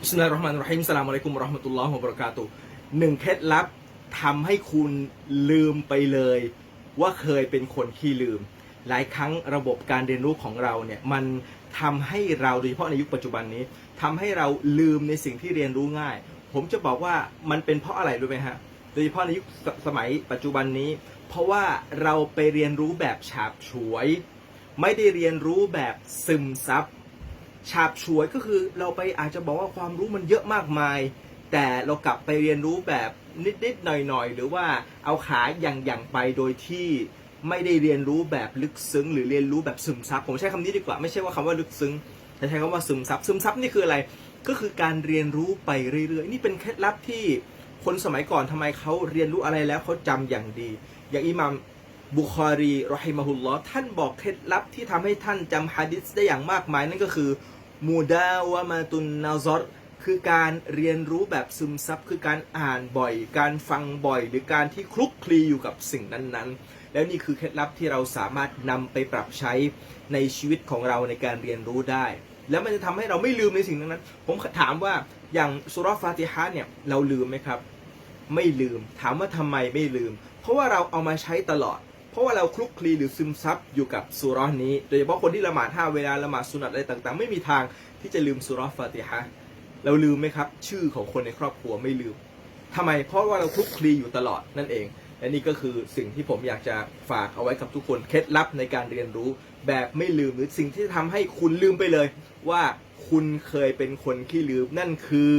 บิสมิลลาฮิรเราะห์มานิรเราะฮีมสลามอะลัยกุมเราะห์มะตุลลอฮ์วะบะเราะกาตุหนึ่งเคล็ดลับทำให้คุณลืมไปเลย ว่าเคยเป็นคนขี้ลืม หลายครั้งระบบการเรียนรู้ของเราเนี่ยมันทำให้เราโดยเฉพาะในยุคปัจจุบันนี้ทำให้เราลืมในสิ่งที่เรียนรู้ง่าย ผมจะบอกว่ามันเป็นเพราะอะไรรู้ไหมฮะโดยเฉพาะในยุคสสมัยปัจจุบันนี้ เพราะว่าเราไปเรียนรู้แบบฉาบฉวย ไม่ได้เรียนรู้แบบซึมซับ ฉาบฉวยก็คือเราไปอาจจะบอกว่าความรู้มันเยอะมากมาย แต่เรากลับไปเรียนรู้แบบนิดๆหน่อยๆ หรือว่าเอาขาอย่างๆไปโดยที่ไม่ได้เรียนรู้แบบลึกซึ้ง หรือเรียนรู้แบบซึมซับผมใช้คำนี้ดีกว่าไม่ใช่ว่าคำว่าลึกซึ้งแต่ใช้คำว่าซึมซับซึมซับนี่คืออะไร ก็คือการเรียนรู้ไปเรื่อยๆ นี่เป็นเคล็ดลับที่คนสมัยก่อนทำไมเขาเรียนรู้อะไรแล้วเขาจำอย่างดี อย่างอิหมัมบุคอรีรอฮิมะฮุลลอท่านบอกเคล็ดลับที่ทำให้ท่านจำฮะดิษได้อย่างมากมายนั่นก็คือ มูดาวะมาตุนนาซอรคือการเรียนรู้แบบซึมซับคือการอ่านบ่อย การฟังบ่อย หรือการที่คลุกคลีอยู่กับสิ่งนั้นๆ แล้วนี่คือเคล็ดลับที่เราสามารถนำไปปรับใช้ในชีวิตของเราในการเรียนรู้ได้ แล้วมันจะทำให้เราไม่ลืมในสิ่งนั้นๆผมถามว่าอย่างสุรฟาติฮะเนี่ยเราลืมไหมครับ ไม่ลืมถามว่าทำไมไม่ลืม เพราะว่าเราเอามาใช้ตลอด ราะว่าเราคลุกคลีหรือซึมซับอยู่กับสุราะห์นี้ โดยเฉพาะคนที่ละหมาดห้าเวลาละหมาดสุนัตอะไรต่างๆ ไม่มีทางที่จะลืมสุราะห์ฟาติฮะห์เราลืมไหมครับ ชื่อของคนในครอบครัวไม่ลืมทำไมเพราะว่าเราคลุกคลีอยู่ตลอดนั่นเองและนี่ก็คือสิ่งที่ผมอยากจะฝากเอาไว้กับทุกคนเคล็ดลับในการเรียนรู้แบบไม่ลืมหรือสิ่งที่ทำให้คุณลืมไปเลย ว่าคุณเคยเป็นคนที่ลืมนั่นคือ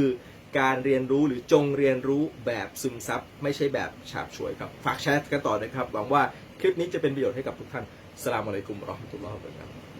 การเรียนรู้หรือจงเรียนรู้แบบซึมซับไม่ใช่แบบฉาบฉวยครับ ฝากแชร์กันต่อนะครับ หวังว่าคลิปนี้จะเป็นประโยชน์ให้กับทุกท่านสลามอะลัยกุมรอฮ์มตุลลอฮ์บะเราะกาตุฮ์